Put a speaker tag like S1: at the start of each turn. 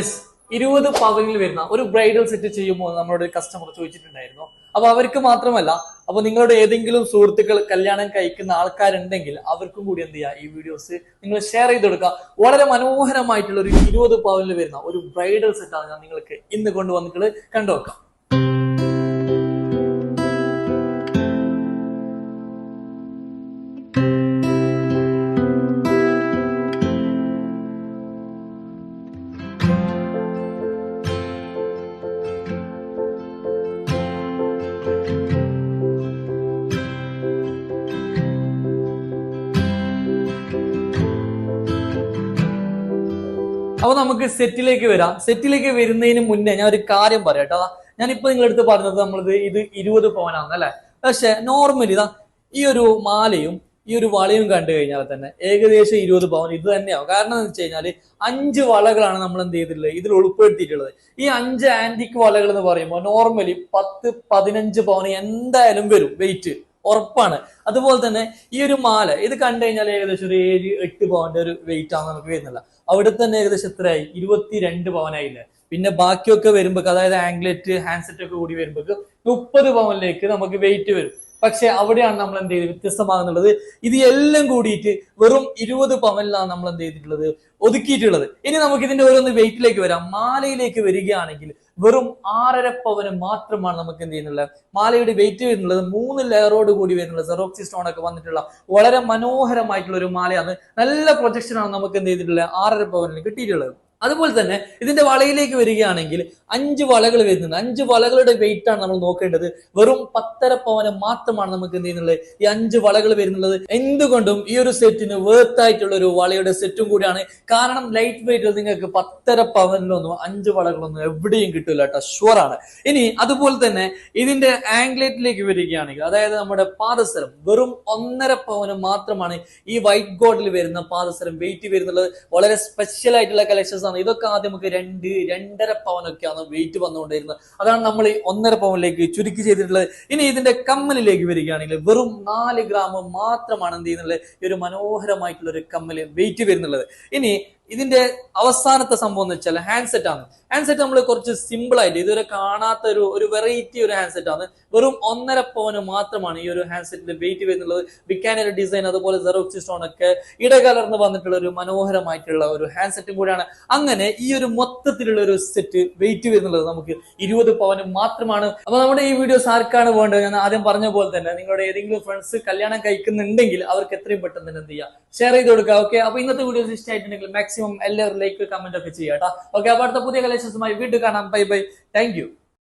S1: S ഇരുപത് പവനിൽ വരുന്ന ഒരു ബ്രൈഡൽ സെറ്റ് ചെയ്യുമ്പോൾ നമ്മളോട് കസ്റ്റമർ ചോദിച്ചിട്ടുണ്ടായിരുന്നു. അപ്പൊ അവർക്ക് മാത്രമല്ല അപ്പൊ നിങ്ങളുടെ ഏതെങ്കിലും സുഹൃത്തുക്കൾ കല്യാണം കഴിക്കുന്ന ആൾക്കാരുണ്ടെങ്കിൽ അവർക്കും കൂടി എന്ത് ചെയ്യുക? ഈ വീഡിയോസ് നിങ്ങൾ ഷെയർ ചെയ്ത് കൊടുക്കുക. വളരെ മനോഹരമായിട്ടുള്ള ഒരു ഇരുപത് പവനിൽ വരുന്ന ഒരു ബ്രൈഡൽ സെറ്റാണ് ഞാൻ നിങ്ങൾക്ക് ഇന്ന് കൊണ്ടുവന്നിട്ടുള്ളത്. കണ്ടുവെക്കാം അപ്പൊ നമുക്ക് സെറ്റിലേക്ക് വരാം. സെറ്റിലേക്ക് വരുന്നതിന് മുന്നേ ഞാൻ ഒരു കാര്യം പറയാം കേട്ടോ. ഞാൻ ഇപ്പൊ നിങ്ങളടുത്ത് പറഞ്ഞത് നമ്മളത് ഇത് ഇരുപത് പവനാണ് അല്ലെ? പക്ഷെ നോർമലി ഇതാ ഈ ഒരു മാലയും ഈ ഒരു വളയും കണ്ടു കഴിഞ്ഞാൽ തന്നെ ഏകദേശം ഇരുപത് പവൻ ഇത് തന്നെയാവും. കാരണം എന്ന് വെച്ച് കഴിഞ്ഞാൽ അഞ്ച് വളകളാണ് നമ്മൾ എന്ത് ചെയ്തിട്ടുള്ളത്? ഇതിൽ ഉൾപ്പെടുത്തിയിട്ടുള്ളത്. ഈ അഞ്ച് ആന്റിക് വളകൾ എന്ന് പറയുമ്പോൾ നോർമലി പത്ത് പതിനഞ്ച് പവൻ എന്തായാലും വരും. വെയിറ്റ് ഉറപ്പാണ്. അതുപോലെ തന്നെ ഈ ഒരു മാല ഇത് കണ്ടു കഴിഞ്ഞാൽ ഏകദേശം ഒരു ഏഴ് എട്ട് പവന്റെ ഒരു വെയിറ്റ് ആണ് നമുക്ക് വരുന്നില്ല. അവിടെ തന്നെ ഏകദേശം എത്രയായി? ഇരുപത്തിരണ്ട് പവനായില്ലേ? പിന്നെ ബാക്കിയൊക്കെ വരുമ്പോൾ അതായത് ആംഗ്ലറ്റ് ഹാൻഡ്സെറ്റ് ഒക്കെ കൂടി വരുമ്പോൾ മുപ്പത് പവനിലേക്ക് നമുക്ക് വെയിറ്റ് വരും. പക്ഷെ അവിടെയാണ് നമ്മൾ എന്ത് ചെയ്ത് വ്യത്യസ്തമാകുന്നുള്ളത്. ഇത് എല്ലാം കൂടിയിട്ട് വെറും ഇരുപത് പവനിലാണ് നമ്മൾ എന്ത് ചെയ്തിട്ടുള്ളത്? ഒതുക്കിയിട്ടുള്ളത്. ഇനി നമുക്ക് ഇതിന്റെ ഓരോന്ന് വെയിറ്റിലേക്ക് വരാം. മാലയിലേക്ക് വരികയാണെങ്കിൽ വെറും ആറര പവന് മാത്രമാണ് നമുക്ക് എന്ത് ചെയ്യുന്നുള്ളത് മാലയുടെ വെയിറ്റ് വരുന്നുള്ളത് മൂന്ന് ലെയറോട് കൂടി വരുന്നുള്ളത് സെറോക്സി സ്റ്റോൺ ഒക്കെ വന്നിട്ടുള്ള വളരെ മനോഹരമായിട്ടുള്ള ഒരു മാലയാണ്. നല്ല പ്രൊജക്ഷനാണ് നമുക്ക് എന്ത് ചെയ്തിട്ടുള്ളത്? ആറര പവനിൽ കിട്ടിയിട്ടുള്ളത്. അതുപോലെ തന്നെ ഇതിന്റെ വളയിലേക്ക് വരികയാണെങ്കിൽ അഞ്ച് വളകൾ വരുന്നുണ്ട്. അഞ്ച് വളകളുടെ വെയിറ്റ് ആണ് നമ്മൾ നോക്കേണ്ടത്. വെറും പത്തര പവനം മാത്രമാണ് നമുക്ക് എന്ത് ചെയ്യുന്നുള്ളത് ഈ അഞ്ച് വളകൾ വരുന്നുള്ളത് എന്തുകൊണ്ടും ഈ ഒരു സെറ്റിന് വേർത്ത് ആയിട്ടുള്ള ഒരു വളയുടെ സെറ്റും കൂടിയാണ്. കാരണം ലൈറ്റ് വെയിറ്റ് നിങ്ങൾക്ക് പത്തര പവനിലൊന്നും അഞ്ച് വളകളൊന്നും എവിടെയും കിട്ടില്ല കേട്ടോ. ഷുവർ ആണ്. ഇനി അതുപോലെ തന്നെ ഇതിന്റെ ആംഗ്ലേറ്റിലേക്ക് വരികയാണെങ്കിൽ അതായത് നമ്മുടെ പാദസരം വെറും ഒന്നര പവനം മാത്രമാണ് ഈ വൈറ്റ് ഗോഡിൽ വരുന്ന പാദസരം വെയിറ്റ് വരുന്നുള്ളത്. വളരെ സ്പെഷ്യൽ ആയിട്ടുള്ള കളക്ഷൻസ് ആണ് ഇതൊക്കെ ആദ്യം നമുക്ക് രണ്ട് രണ്ടര പവനൊക്കെയാണ് വെയിറ്റ് വന്നുകൊണ്ടിരുന്നത് അതാണ് നമ്മൾ ഒന്നര പവനിലേക്ക് ചുരുക്കി ചെയ്തിട്ടുള്ളത്. ഇനി ഇതിന്റെ കമ്മലിലേക്ക് വരികയാണെങ്കിൽ വെറും നാല് ഗ്രാം മാത്രമാണ് എന്ത് ചെയ്യുന്നുള്ളത് ഈ ഒരു മനോഹരമായിട്ടുള്ള ഒരു കമ്മൽ വെയിറ്റ് വരുന്നുള്ളത്. ഇനി ഇതിന്റെ അവസാനത്തെ സംഭവം എന്ന് വെച്ചാൽ ഹാൻഡ്സെറ്റ് ആണ്. ഹാൻഡ്സെറ്റ് നമ്മൾ കുറച്ച് സിമ്പിൾ ആയിട്ട് ഇതുവരെ കാണാത്ത ഒരു ഒരു വെറൈറ്റി ഒരു ഹാൻഡ്സെറ്റ് ആണ്. വെറും ഒന്നര പവന് മാത്രമാണ് ഈ ഒരു ഹാൻഡ്സെറ്റിന്റെ വെയിറ്റ് വരുന്നുള്ളത്. ബിക്കാനൊരു ഡിസൈൻ അതുപോലെ സെറോക്സി സ്റ്റോൺ ഒക്കെ ഇടകലർന്ന് വന്നിട്ടുള്ള ഒരു മനോഹരമായിട്ടുള്ള ഒരു ഹാൻഡ്സെറ്റും കൂടിയാണ്. അങ്ങനെ ഈ ഒരു മൊത്തത്തിലുള്ള ഒരു സെറ്റ് വെയിറ്റ് വരുന്നുള്ളത് നമുക്ക് ഇരുപത് പവന് മാത്രമാണ്. അപ്പൊ നമ്മുടെ ഈ വീഡിയോസ് ആർക്കാണ് വേണ്ടത്? ഞാൻ ആദ്യം പറഞ്ഞ പോലെ തന്നെ നിങ്ങളുടെ ഏതെങ്കിലും ഫ്രണ്ട്സ് കല്യാണം കഴിക്കുന്നുണ്ടെങ്കിൽ അവർക്ക് എത്രയും പെട്ടെന്ന് എന്ത് ചെയ്യാം? ഷെയർ ചെയ്ത് കൊടുക്കുക ഓക്കെ അപ്പൊ ഇന്നത്തെ വീഡിയോസ് ഇഷ്ടമായിട്ടുണ്ടെങ്കിൽ മാക്സിമം എല്ലാവരും ലൈക്ക് കമന്റ് ഒക്കെ ചെയ്യാം കേട്ടോ ഓക്കെ അപ്പൊ അടുത്ത പുതിയ കളക്ഷൻസുമായി വീണ്ടും കാണാം. Bye bye thank